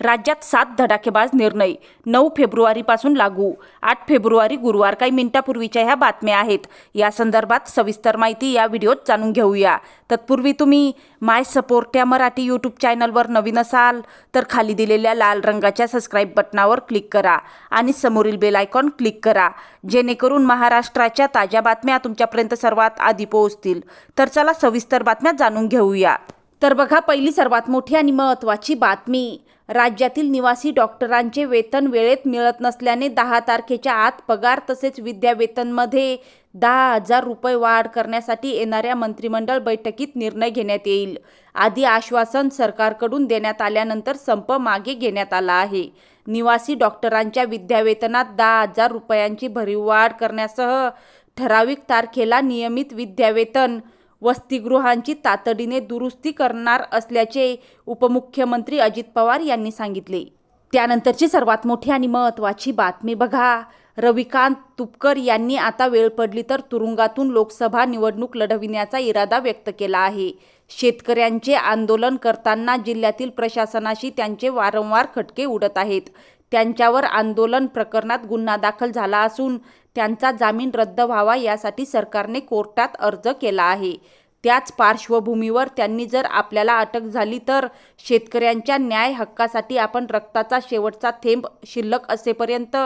राज्यात सात धडाकेबाज निर्णय. नऊ फेब्रुवारीपासून लागू. आठ फेब्रुवारी गुरुवार काही मिनिटापूर्वीच्या ह्या बातम्या आहेत. या संदर्भात सविस्तर माहिती या व्हिडिओत जाणून घेऊया. तत्पूर्वी तुम्ही माय सपोर्ट या मराठी यूट्यूब चॅनलवर नवीन असाल तर खाली दिलेल्या लाल रंगाच्या सबस्क्राईब बटनावर क्लिक करा आणि समोरील बेल आयकॉन क्लिक करा. जेणेकरून महाराष्ट्राच्या ताज्या बातम्या तुमच्यापर्यंत सर्वात आधी पोहोचतील. तर चला सविस्तर बातम्या जाणून घेऊया. तर बघा पहिली सर्वात मोठी आणि महत्त्वाची बातमी. राज्यातील निवासी डॉक्टरांचे वेतन वेळेत मिळत नसल्याने दहा तारखेच्या आत पगार तसेच विद्यावेतनमध्ये दहा हजार रुपये वाढ करण्यासाठी येणाऱ्या मंत्रिमंडळ बैठकीत निर्णय घेण्यात येईल. आधी आश्वासन सरकारकडून देण्यात आल्यानंतर संप मागे घेण्यात आला आहे. निवासी डॉक्टरांच्या विद्यावेतनात दहा हजार रुपयांची भरीव वाढ करण्यासह ठराविक तारखेला नियमित विद्यावेतन वसतिगृहांची तातडीने दुरुस्ती करणार असल्याचे उपमुख्यमंत्री अजित पवार यांनी सांगितले. त्यानंतरची सर्वात मोठी आणि महत्त्वाची बातमी बघा. रविकांत तुपकर यांनी आता वेळ पडली तर तुरुंगातून लोकसभा निवडणूक लढविण्याचा इरादा व्यक्त केला आहे. शेतकऱ्यांचे आंदोलन करताना जिल्ह्यातील प्रशासनाशी त्यांचे वारंवार खटके उडत आहेत. त्यांच्यावर आंदोलन प्रकरणात गुन्हा दाखल झाला असून त्यांचा जामीन रद्द व्हावा यासाठी सरकारने कोर्टात अर्ज केला आहे. त्याच पार्श्वभूमीवर त्यांनी जर आपल्याला अटक झाली तर शेतकऱ्यांच्या न्याय हक्कासाठी आपण रक्ताचा शेवटचा थेंब शिल्लक असेपर्यंत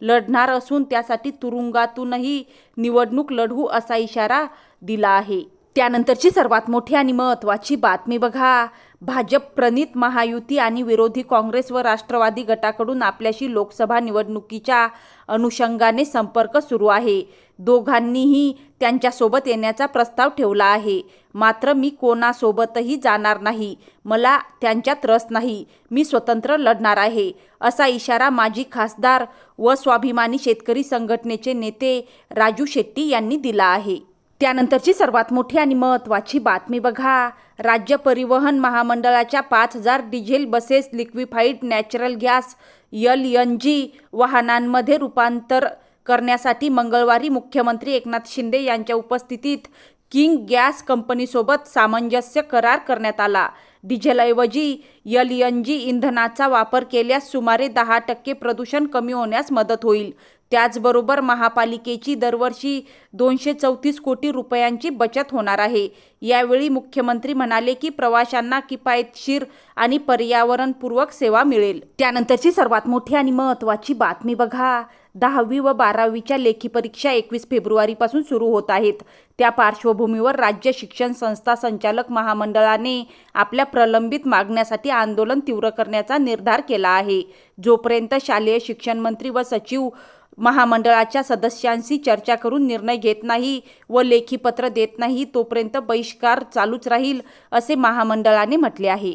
लढणार असून त्यासाठी तुरुंगातूनही निवडणूक लढवू असा इशारा दिला आहे. त्यानंतरची सर्वात मोठी आणि महत्त्वाची बातमी बघा. भाजप प्रणित महायुती आणि विरोधी काँग्रेस व राष्ट्रवादी गटाकडून आपल्याशी लोकसभा निवडणुकीच्या अनुषंगाने संपर्क सुरू आहे. दोघांनीही त्यांच्यासोबत येण्याचा प्रस्ताव ठेवला आहे. मात्र मी कोणासोबतही जाणार नाही. मला त्यांच्यात रस नाही. मी स्वतंत्र लढणार आहे असा इशारा माजी खासदार व स्वाभिमानी शेतकरी संघटनेचे नेते राजू शेट्टी यांनी दिला आहे. त्यानंतरची सर्वात मोठी आणि महत्त्वाची बातमी बघा. राज्य परिवहन महामंडळाच्या पाच हजार diesel buses liquefied natural gas L N G वाहनांमध्ये रूपांतर करण्यासाठी मंगळवारी मुख्यमंत्री एकनाथ शिंदे यांच्या उपस्थितीत किंग गॅस कंपनीसोबत सामंजस्य करार करण्यात आला. डिझेलऐवजी यल एन जी इंधनाचा वापर केल्यास सुमारे दहा टक्के प्रदूषण कमी होण्यास मदत होईल. त्याचबरोबर महापालिकेची दरवर्षी दोनशे चौतीस कोटी रुपयांची बचत होणार आहे. यावेळी मुख्यमंत्री म्हणाले की प्रवाशांना किफायतशीर आणि पर्यावरणपूर्वक सेवा मिळेल. त्यानंतरची सर्वात मोठी आणि महत्त्वाची बातमी बघा. दहावी व बारावीच्या लेखी परीक्षा एकवीस फेब्रुवारीपासून सुरू होत आहेत. त्या पार्श्वभूमीवर राज्य शिक्षण संस्था संचालक महामंडळाने आपल्या प्रलंबित मागण्यासाठी आंदोलन तीव्र करण्याचा निर्धार केला आहे. जोपर्यंत शालेय शिक्षण मंत्री व सचिव महामंडळाच्या सदस्यांशी चर्चा करून निर्णय घेत नाही व लेखी पत्र देत नाही तोपर्यंत बहिष्कार चालूच राहील असे महामंडळाने म्हटले आहे.